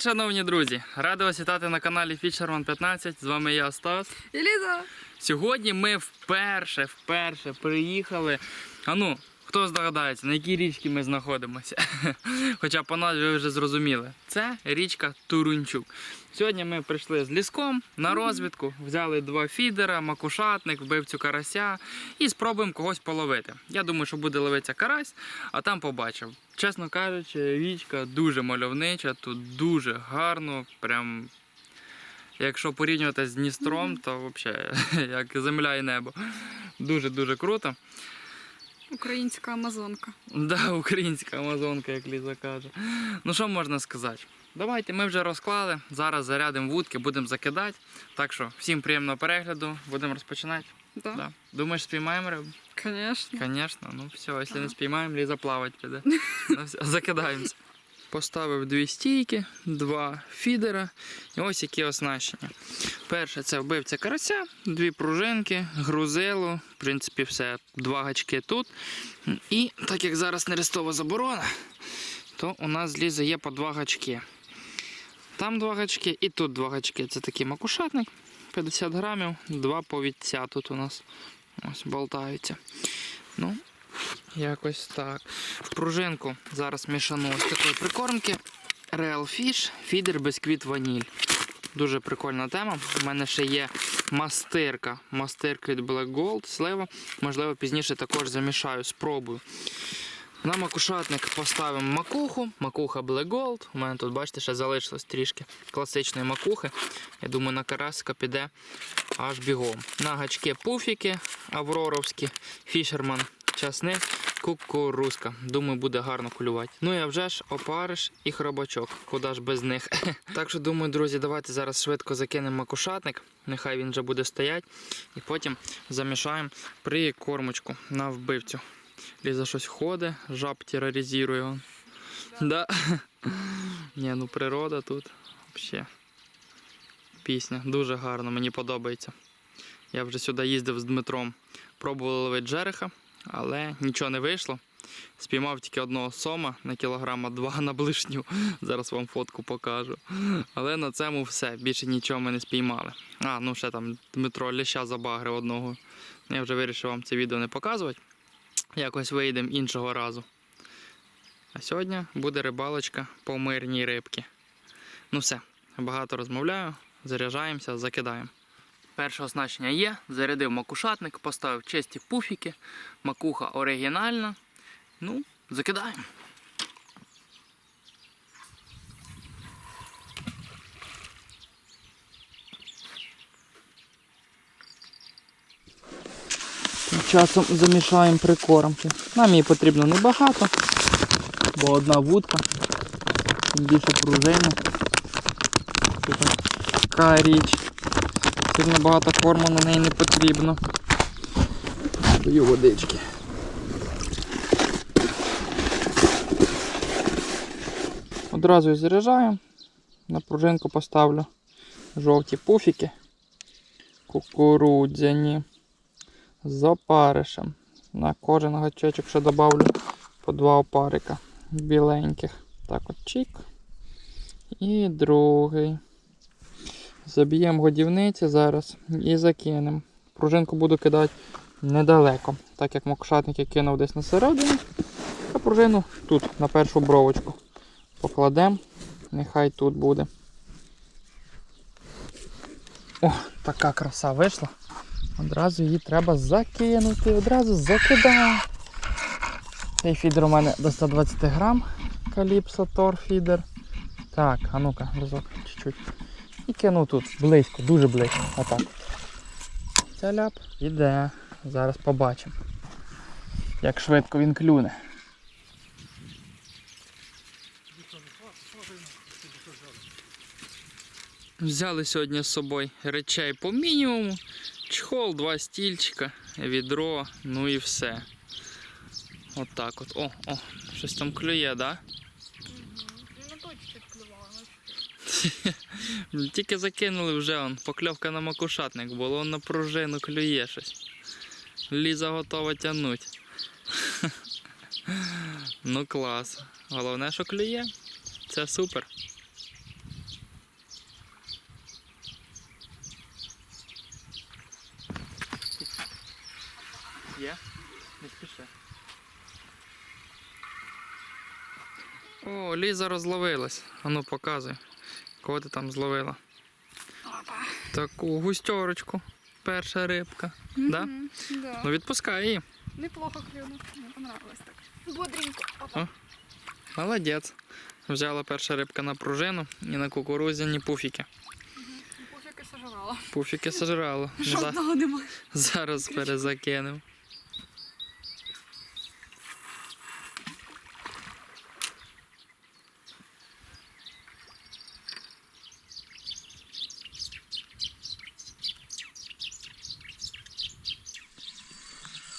Привіт, шановні друзі! Радий вас вітати на каналі Fisherman 15. З вами я Стас. І Ліза. Сьогодні ми вперше, вперше приїхали. А ну, хто здогадається, на якій річці ми знаходимося? Хоча по назві ви вже зрозуміли. Це річка Турунчук. Сьогодні ми прийшли з ліском на розвідку, взяли два фідера, макушатник, вбивцю карася і спробуємо когось половити. Я думаю, що буде ловитися карась, а там побачив. Чесно кажучи, річка дуже мальовнича, тут дуже гарно, прям. Якщо порівнювати з Дністром, то взагалі як земля і небо. Дуже-дуже круто. Українська амазонка. Да, українська амазонка, як Ліза каже. Ну що можна сказати? Давайте ми вже розклали. Зараз зарядимо вудки, будемо закидати. Так що всім приємного перегляду, будемо розпочинати. Да? Да. Думаєш, спіймаємо рибу? Конечно. Звісно, ну все, якщо не спіймаємо, Ліза плавати піде. Ну, закидаємося. Поставив дві стійки, два фідера і ось які оснащення. Перше це вбивця карася, дві пружинки, грузило, в принципі, все, два гачки тут. І так як зараз нерестова заборона, то у нас з Лізи є по два гачки. Там два гачки і тут два гачки. Це такий макушатник, 50 грамів, два повідця тут у нас ось болтаються. Ну, якось так. Пружинку зараз мішану ось такої прикормки. Real Fish, фідер бисквіт ваніль. Дуже прикольна тема. У мене ще є мастирка. Мастирка від Black Gold, слива. Можливо, пізніше також замішаю, спробую. На макушатник поставимо макуху, макуха Black Gold. У мене тут, бачите, ще залишилось трішки класичної макухи. Я думаю, на карасика піде аж бігом. На гачки пуфіки авроровські, фішерман, часник, кукурузка. Думаю, буде гарно кулювати. Ну а вже ж опариш і хробачок. Куди ж без них. так що думаю, друзі, давайте зараз швидко закинемо макушатник. Нехай він вже буде стояти. І потім замішаємо прикормочку на вбивцю. Ліза щось ходить, жаб тероризує. Да. Ні, ну природа тут взагалі. Пісня. Дуже гарно, мені подобається. Я вже сюди їздив з Дмитром. Пробували ловити жереха, але нічого не вийшло. Спіймав тільки одного сома на кілограма два на блишню. Зараз вам фотку покажу. Але на цьому все. Більше нічого ми не спіймали. А, ну ще там Дмитро Ляща забагрив одного. Я вже вирішив вам це відео не показувати. Якось вийдемо іншого разу. А сьогодні буде рибалочка по мирній рибки. Ну все, багато розмовляю, заряджаємося, закидаємо. Перше оснащення є, зарядив макушатник, поставив чисті пуфіки, макуха оригінальна. Ну, закидаємо. Часом замішаємо прикормки. Нам її потрібно небагато, бо одна вудка, більше пружини. Це така річ. Сильно багато корму на неї не потрібно. Даю водички. Одразу заряджаю. На пружинку поставлю жовті пуфіки. Кукурудзяні з опаришем. На кожен гачочок ще добавлю по два опарика біленьких. Так от чик. І другий. Заб'ємо годівниці зараз і закинемо. Пружинку буду кидати недалеко, так як макушатник я кинув десь на середину, а пружину тут, на першу бровочку. Покладемо, нехай тут буде. О, така краса вийшла. Одразу її треба закинути, одразу закидаю. Цей фідер у мене до 120 грам. Каліпсо Тор фідер. Так, а ну-ка, разок, чуть-чуть. І кину тут близько, дуже близько. Отак. Ця ляп іде. Зараз побачимо. Як швидко він клюне. Взяли сьогодні з собою речей по мінімуму. Чхол, два стільчика, відро, ну і все. Отак от, О, о, щось там клює, да? Ну точно клювала. Тільки закинули вже он, покльовка на макушатник, було он на пружину клює щось. Ліза готова тянуть. Ну клас. Головне, що клює. Це супер. Є? Не спіши. О, Ліза розловилась. Ану показує. Кого ти там зловила? Опа. Таку густерочку. Перша рибка. Да? Мгм, Да. Ну відпускай її. Неплохо клюнув. Мені понравилось так. Бодренько. Опа. О. Молодець. Взяла перша рибка на пружину і на кукурузяні пуфіки. Пофіки сожрала. Пуфіки сожрала. Жодного немає. Зараз перезакинемо.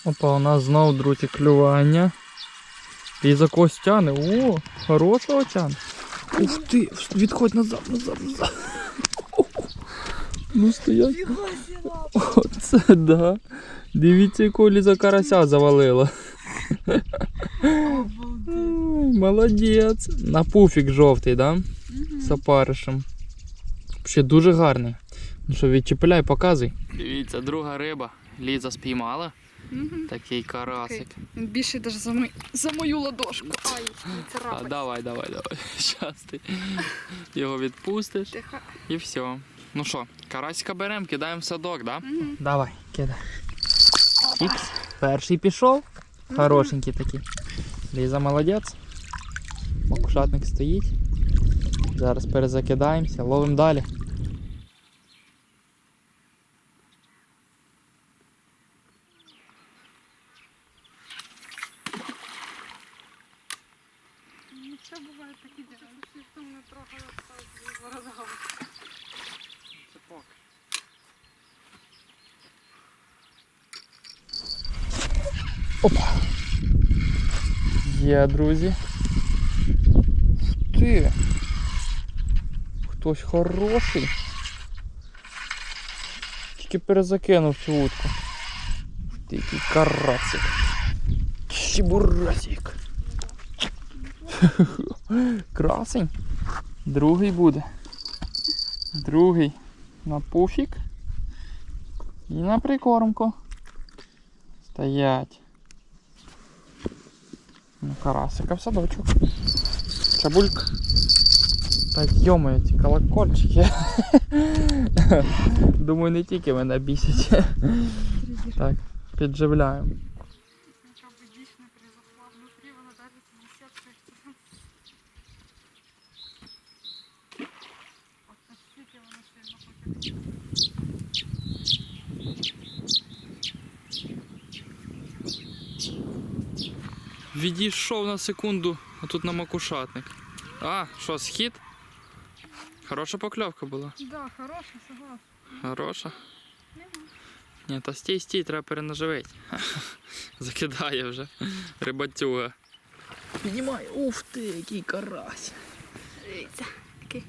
Опа, у нас знов друзі клювання. І за когось тяне. О, хорошого тяне. Ух ти, відходь назад, назад, назад. Ну стоять. Оце да. Дивіться, яку ліза карася завалила. Молодець. На пуфік жовтий, да? З опаришем. Ще дуже гарний. Ну що, відчіпляй, показуй. Дивіться, друга риба. Ліза спіймала. Мгм. Такий карасик. Він більший навіть за, мою- за мою ладошку. Ай, А, давай, давай, давай. Щас ти його відпустиш Тихо. і все. Ну що, карасика беремо, кидаємо в садок, да? Мгм. Давай, кидай. Ікс. Перший пішов. Хорошенький такий. Ліза молодець. Макушатник стоїть. Зараз перезакидаємося, ловимо далі. Ну, це буває такі діла. Ніхто мене трохи розгав. Опа. Є, друзі. Ух ти. Хтось хороший. Тільки перезакинув цю утку. Ти, який карасик. Чебурасик. Красень. Другий буде. Другий на пуфік. І на прикормку. Стоять. Карасика в садочок. Чабульк. Та йомаю, ці колокольчики. Думаю, не тільки мене бісять. Так, підживляємо. Нічого би дійсно призахла. Внутрі вона навіть десятка. От настільки вона сильно хоче. Відійшов на секунду, а тут на макушатник. А, що, схід? Хороша покльовка була. Да, хороша, согласна. Хороша. Ні, та стій, стій, треба перенаживити. Закидає вже. Рибацюга. Піднімай, уф ти, який карась. Дивіться, такий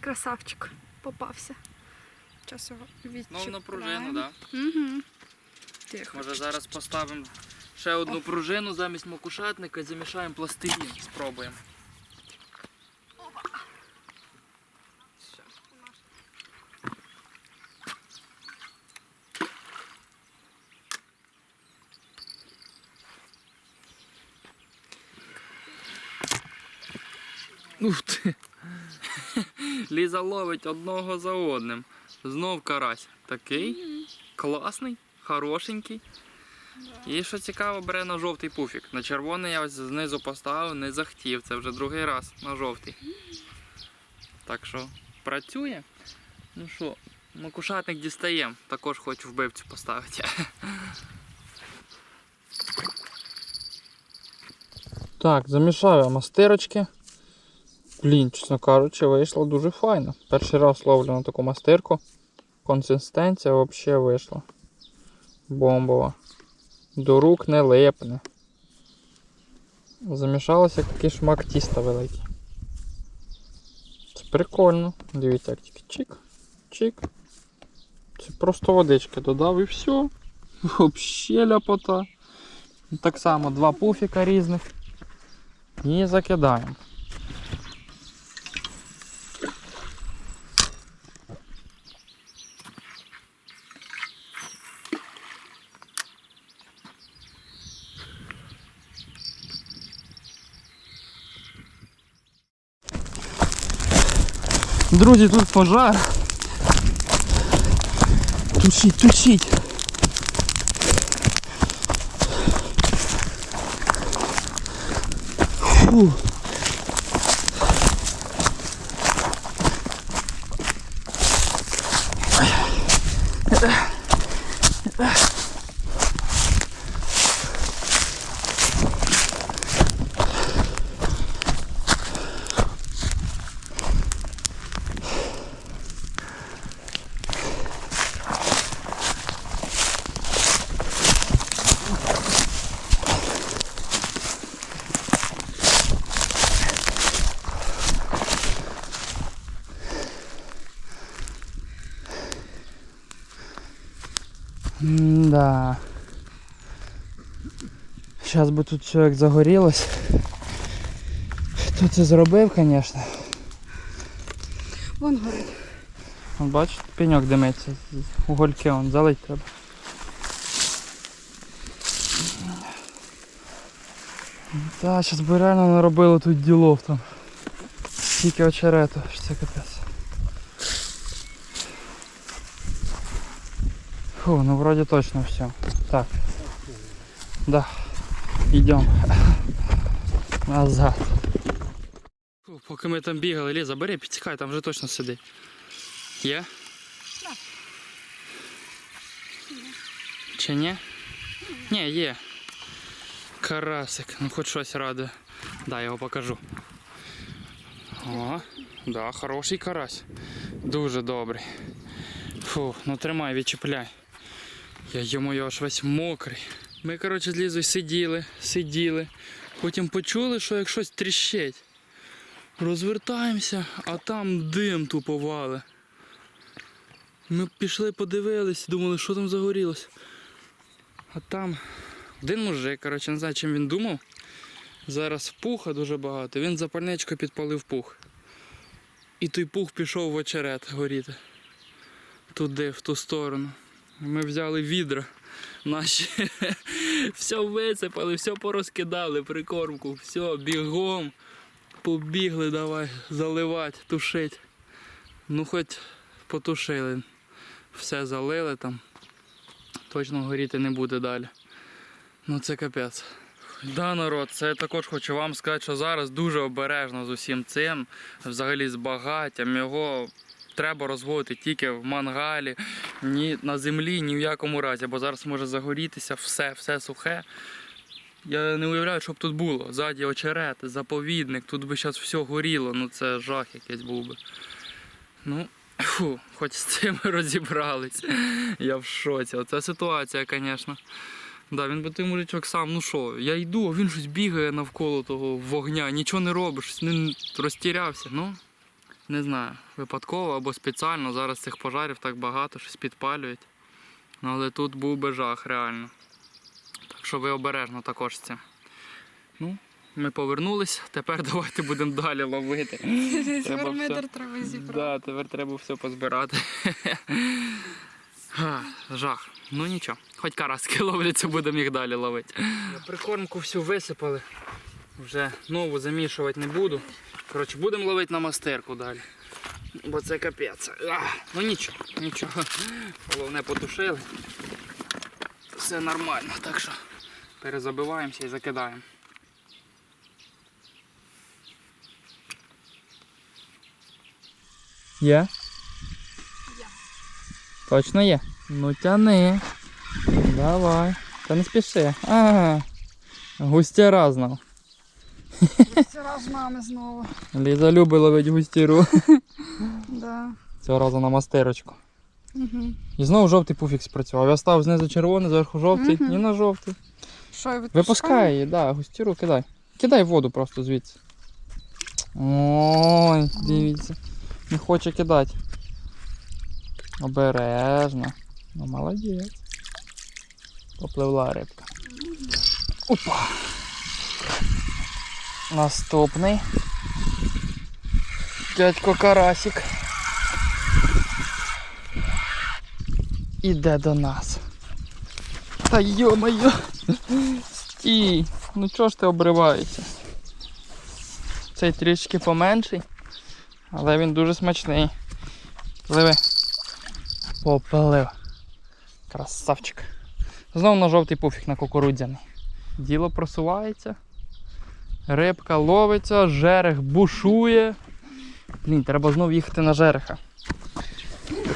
красавчик попався. Час його відчіпляємо. Знову на пружину, так? Угу. Тихо. Може зараз поставимо ще одну пружину замість макушатника замішаємо пластилін. Спробуємо. Ух ти. Ліза ловить одного за одним. Знов карась. Такий класний, хорошенький. І що цікаво, бере на жовтий пуфік. На червоний я ось знизу поставив, не захотів. Це вже другий раз на жовтий. Так що працює. Ну що, макушатник дістаємо. Також хочу вбивцю поставити. Так, замішав я мастирочки. Блін, чесно кажучи, вийшло дуже файно. Перший раз ловлю на таку мастирку. Консистенція взагалі вийшла. Бомбова. До рук не липне. Замішалося такий шмак тіста великий. Це прикольно. Дивіться, як тільки чик, чик. Це просто водички додав і все. Взагалі ляпота. Так само два пуфіка різних. І закидаємо. Друзі, тут пожар. Тушіть, тушіть. Фу. Зараз би тут все як загорілось. Хто це зробив, звісно. Вон горить. Вон бачиш, пеньок димиться. Угольки он залить треба. Та, зараз би реально наробили тут ділов там. Тільки очерету, що це капець. Фу, ну вроде точно все. Так. Да. Идем. Назад. Поки ми там бігали, Ліза, бери, підтікай, там вже точно сиди. Є? Чи ні? Ні, є. Карасик, ну хоч щось радує. Да, я його покажу. О, да, хороший карась. Дуже добрий. Фу, ну тримай, відчіпляй. Я йому аж весь мокрий. Ми, коротше, з Лізою сиділи, сиділи. Потім почули, що як щось тріщить. Розвертаємося, а там дим тупо вали. Ми пішли, подивились, думали, що там загорілось. А там один мужик, коротше, не знаю, чим він думав. Зараз пуха дуже багато. Він запальничкою підпалив пух. І той пух пішов в очерет горіти. Туди, в ту сторону. Ми взяли відра наші. все висипали, все порозкидали, прикормку, все, бігом. Побігли, давай, заливати, тушити. Ну, хоч потушили. Все залили там. Точно горіти не буде далі. Ну це капець. Да, народ, це я також хочу вам сказати, що зараз дуже обережно з усім цим, взагалі з багаттям. Його треба розводити тільки в мангалі, ні на землі, ні в якому разі, бо зараз може загорітися все, все сухе. Я не уявляю, що б тут було. Ззаді очерет, заповідник, тут би зараз все горіло, ну це жах якийсь був би. Ну, фу, хоч з цим розібрались. Я в шоці. Оце ситуація, звісно. Да, він би той мужичок сам, ну що, я йду, а він щось бігає навколо того вогня, нічого не робиш, не розтірявся. Ну, не знаю, випадково або спеціально. Зараз цих пожарів так багато, щось підпалюють. Ну, але тут був би жах, реально. Так що ви обережно також з цим. Ну, ми повернулись, тепер давайте будемо далі ловити. Треба треба зібрати. Да, тепер треба все позбирати. Жах. Ну нічого. Хоч караски ловляться, будемо їх далі ловити. Прикормку всю висипали. Вже нову замішувати не буду. Коротше, будемо ловити на мастерку далі. Бо це капець. А, ну нічого, нічого. Головне потушили. Все нормально, так що перезабиваємося і закидаємо. Є? Є. Точно є? Ну тяни. Давай. Та не спіши. Ага. Густяра знав. Це раз мами знову. Ліза любить ловить густіру. Да. Цього разу на мастерочку. Угу. І знову жовтий пуфік спрацював. Я став знизу червоний, зверху жовтий і на жовтий. Що, я відпускаю? Випускай її, да, густіру кидай. Кидай воду просто звідси. Ой, дивіться. Не хоче кидати. Обережно. Ну молодець. Попливла рибка. Опа. Наступний. Дядько Карасик. Іде до нас. Та йо-моє. Стій. Ну чого ж ти обриваєшся? Цей трішки поменший, але він дуже смачний. Пливи. Поплив. Красавчик. Знову на жовтий пуфік на кукурудзяний. Діло просувається. Рибка ловиться, жерех бушує. Блін, треба знову їхати на жереха.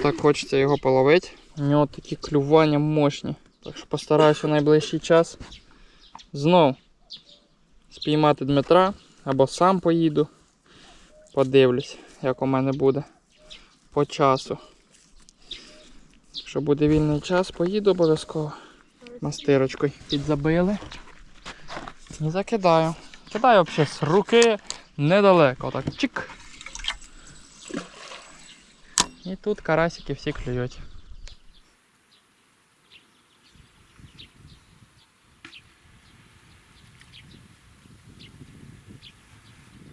Так хочеться його половити. У нього такі клювання мощні. Так що постараюся в найближчий час знов спіймати Дмитра або сам поїду. Подивлюсь, як у мене буде по часу. Якщо буде вільний час, поїду обов'язково. Мастирочкою підзабили. І закидаю. Кидаю взагалі з руки недалеко. Так чик. І тут карасики всі клюють.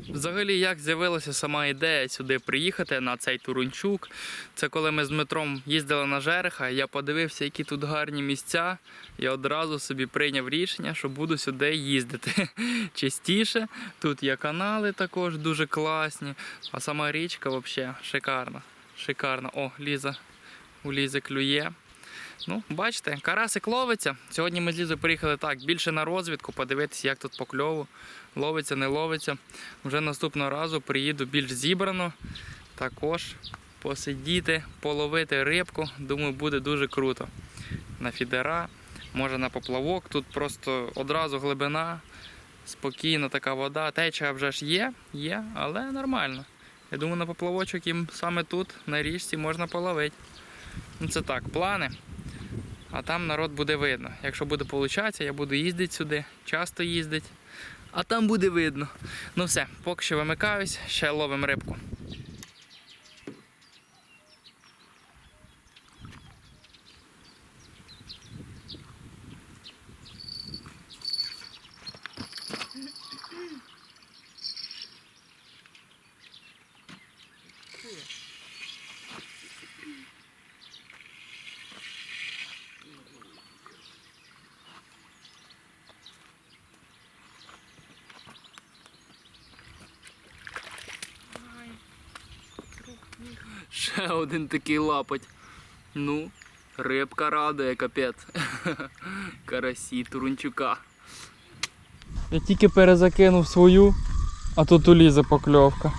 Взагалі, як з'явилася сама ідея сюди приїхати на цей Турунчук. Це коли ми з Дмитром їздили на жереха, я подивився, які тут гарні місця, і одразу собі прийняв рішення, що буду сюди їздити частіше. Тут є канали також дуже класні, а сама річка взагалі шикарна. Шикарна. О, Ліза у Лізи клює. Ну, бачите, карасик ловиться. Сьогодні ми з Лізою приїхали так, більше на розвідку, подивитися, як тут по кльову. Ловиться, не ловиться. Вже наступного разу приїду більш зібрано. Також посидіти, половити рибку. Думаю, буде дуже круто. На фідера, може на поплавок. Тут просто одразу глибина, спокійна така вода. Течія вже ж є, є, але нормально. Я думаю, на поплавочок їм саме тут, на річці, можна половити. Ну це так, плани. А там народ буде видно. Якщо буде получатися, я буду їздити сюди, часто їздити. А там буде видно. Ну все, поки що вимикаюсь, ще ловимо рибку. Ще один такий лапоть. Ну, рибка радує, капець. Карасі Турунчука. Я тільки перезакинув свою, а тут улізе покльовка.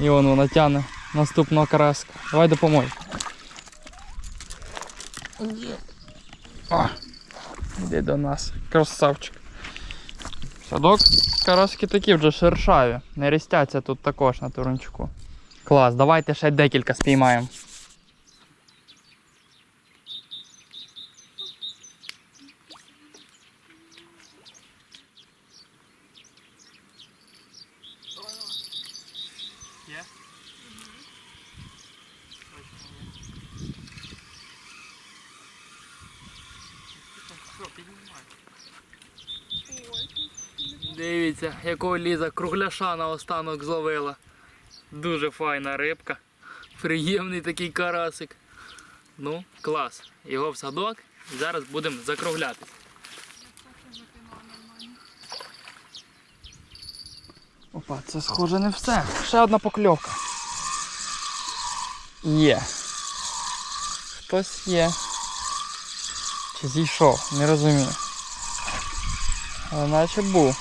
І вон вона тягне наступного караска. Давай допоможь. О, іди до нас, красавчик. Садок, караски такі вже шершаві. Не рістяться тут також на турунчуку. Клас, давайте ще декілька спіймаємо. Дивіться, якого ліза кругляша на останок зловила. Дуже файна рибка. Приємний такий карасик. Ну, клас. Його в садок. Зараз будемо закруглятися. Опа, це схоже не все. Ще одна покльовка. Є. Хтось є. Чи зійшов, не розумію. Але наче був.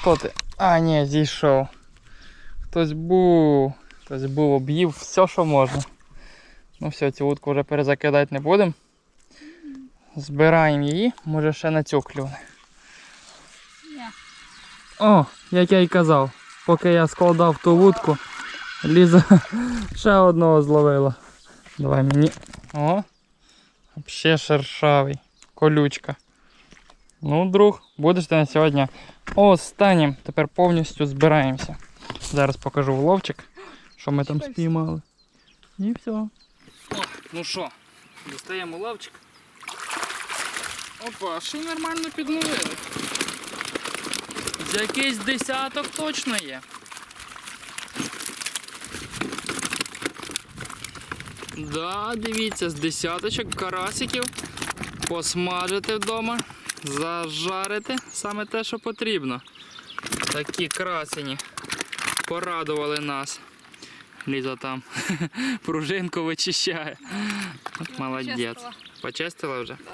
Хто ти? А, ні, зійшов. Хтось був. Хтось був, об'їв все, що можна. Ну все, цю утку вже перезакидати не будемо. Збираємо її, може ще на цю клюне. О, як я й казав, поки я складав ту вудку, Ліза ще одного зловила. Давай мені. О, взагалі шершавий. Колючка. Ну, друг, будеш ти на сьогодні останнім. Тепер повністю збираємося. Зараз покажу вловчик, що ми там спіймали. І все. О, ну що, дістаємо ловчик. Опа, ще й нормально підловили. З якийсь десяток точно є. Да, дивіться, з десяточок карасиків посмажити вдома, зажарити саме те, що потрібно. Такі красені. Порадували нас. Ліза там пружинку вичищає. От Молодець. Почистила. Вже? Да.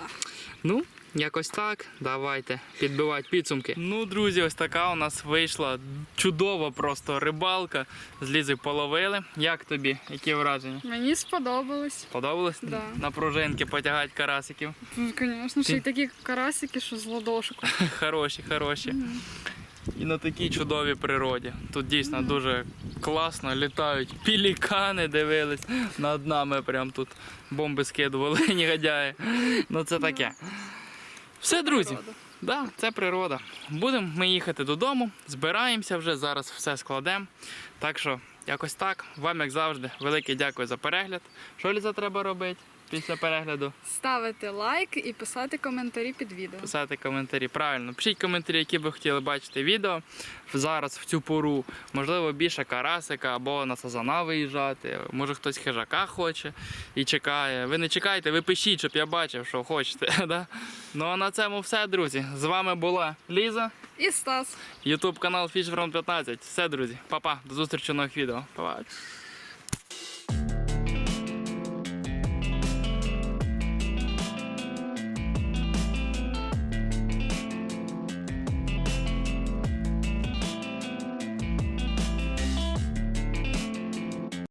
Ну, якось так. Давайте підбивати підсумки. Ну, друзі, ось така у нас вийшла чудова просто рибалка. З Лізою половили. Як тобі? Які враження? Мені сподобалось. Подобалось? Да. На пружинки потягати карасиків. Ну, звісно, ще й такі карасики, що з ладошку. Хороші, хороші. І на такій чудовій природі. Тут дійсно дуже класно літають. Пілікани дивились над нами. Прям тут бомби скидували, негодяї. Ну це таке. Все, друзі. Да, це природа. Будемо ми їхати додому, збираємося вже, зараз все складемо. Так що, якось так. Вам, як завжди, велике дякую за перегляд. Що Ліза треба робити після перегляду? Ставити лайк і писати коментарі під відео. Писати коментарі. Правильно, пишіть коментарі, які ви хотіли бачити відео зараз в цю пору. Можливо, більше карасика або на сазана виїжджати. Може хтось хижака хоче і чекає. Ви не чекайте, ви пишіть, щоб я бачив, що хочете. Да? Ну а на цьому все, друзі. З вами була Ліза. І Стас. Ютуб канал FishFrom 15. Все, друзі. Па-па. До зустрічі нових відео. Па-па.